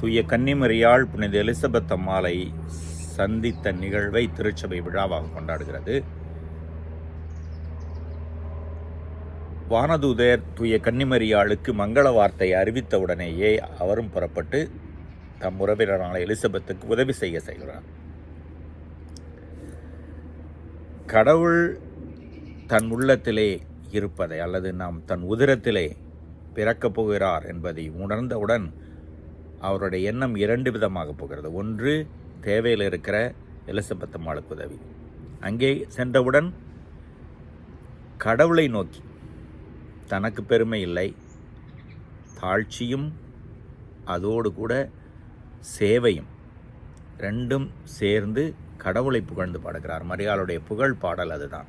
தூய கன்னிமரியாள் புனித எலிசபெத் அம்மாளை சந்தித்த நிகழ்வை திருச்சபை விழாவாக கொண்டாடுகிறது. வானதூதர் தூய கன்னிமரியாளுக்கு மங்கள வார்த்தை அறிவித்தவுடனேயே அவரும் புறப்பட்டு தம் உறவினரான எலிசபெத்துக்கு உதவி செய்ய செய்கிறார் கடவுள் தன் உள்ளத்திலே இருப்பதை அல்லது நாம் தன் உதிரத்திலே பிறக்கப் போகிறார் என்பதை உணர்ந்தவுடன் அவருடைய எண்ணம் இரண்டு விதமாக போகிறது. ஒன்று தேவையில் இருக்கிற எலிசபெத் அம்மாளுக்கு உதவி. அங்கே சென்றவுடன் கடவுளை நோக்கி தனக்கு பெருமை இல்லை தாழ்ச்சியும் அதோடு கூட சேவையும் ரெண்டும் சேர்ந்து கடவுளை புகழ்ந்து பாடுகிறார். மரியாளுடைய புகழ் பாடல் அதுதான்.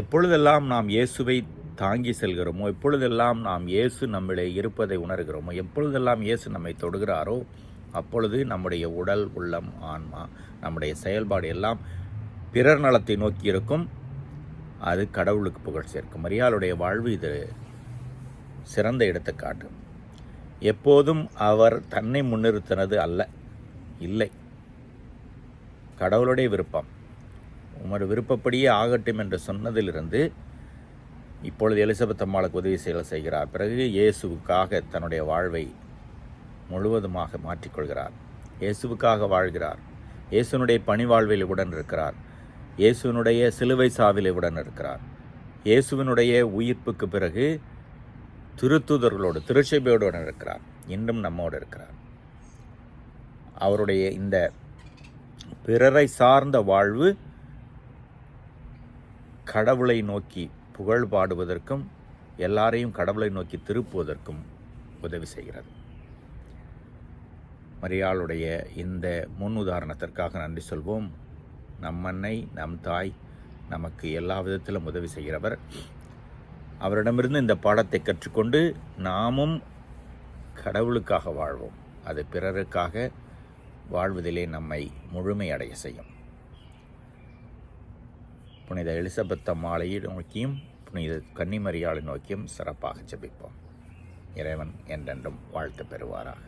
எப்பொழுதெல்லாம் நாம் இயேசுவை தாங்கி செல்கிறோமோ எப்பொழுதெல்லாம் நாம் இயேசு நம்மிலே இருப்பதை உணர்கிறோமோ எப்பொழுதெல்லாம் இயேசு நம்மை தொடுகிறாரோ அப்பொழுது நம்முடைய உடல் உள்ளம் ஆன்மா நம்முடைய செயல்பாடு எல்லாம் பிறர் நலத்தை நோக்கி இருக்கும். அது கடவுளுக்கு புகழ் சேர்க்கும். மரியாளுடைய வாழ்வு இது சிறந்த எடுத்துக்காட்டு. எப்போதும் அவர் தன்னை முன்னிறுத்தினது அல்ல இல்லை. கடவுளுடைய விருப்பம். உமது விருப்பப்படியே ஆகட்டும் என்று சொன்னதிலிருந்து இப்பொழுது எலிசபெத் அம்மாளுக்கு உதவி செயல் செய்கிறார். பிறகு இயேசுவுக்காக தன்னுடைய வாழ்வை முழுவதுமாக மாற்றிக்கொள்கிறார். இயேசுவுக்காக வாழ்கிறார். இயேசுனுடைய பணிவாழ்வில் உடன் இருக்கிறார். இயேசுவினுடைய சிலுவை சாவில் உடன் இருக்கிறார். இயேசுவினுடைய உயிர்ப்புக்கு பிறகு திருத்துதர்களோடு திருச்சபையோடு இருக்கிறார். இன்றும் நம்மோடு இருக்கிறார். அவருடைய இந்த பிறரை சார்ந்த வாழ்வு கடவுளை நோக்கி புகழ் பாடுவதற்கும் எல்லாரையும் கடவுளை நோக்கி திருப்புவதற்கும் உதவி செய்கிறது. மரியாளுடைய இந்த முன் உதாரணத்திற்காக நன்றி சொல்வோம். நம் அன்னை நம் தாய் நமக்கு எல்லா விதத்திலும் உதவி செய்கிறவர். அவரிடமிருந்து இந்த பாடத்தை கற்றுக்கொண்டு நாமும் கடவுளுக்காக வாழ்வோம். அது பிறருக்காக வாழ்வதிலே நம்மை முழுமையடைய செய்யும். புனித எலிசபெத் அம்மாளையை நோக்கியும் புனித கன்னிமரியாளை நோக்கியும் சிறப்பாக ஜபிப்போம். இறைவன் என்றென்றும் வாழ்த்து பெறுவாராக.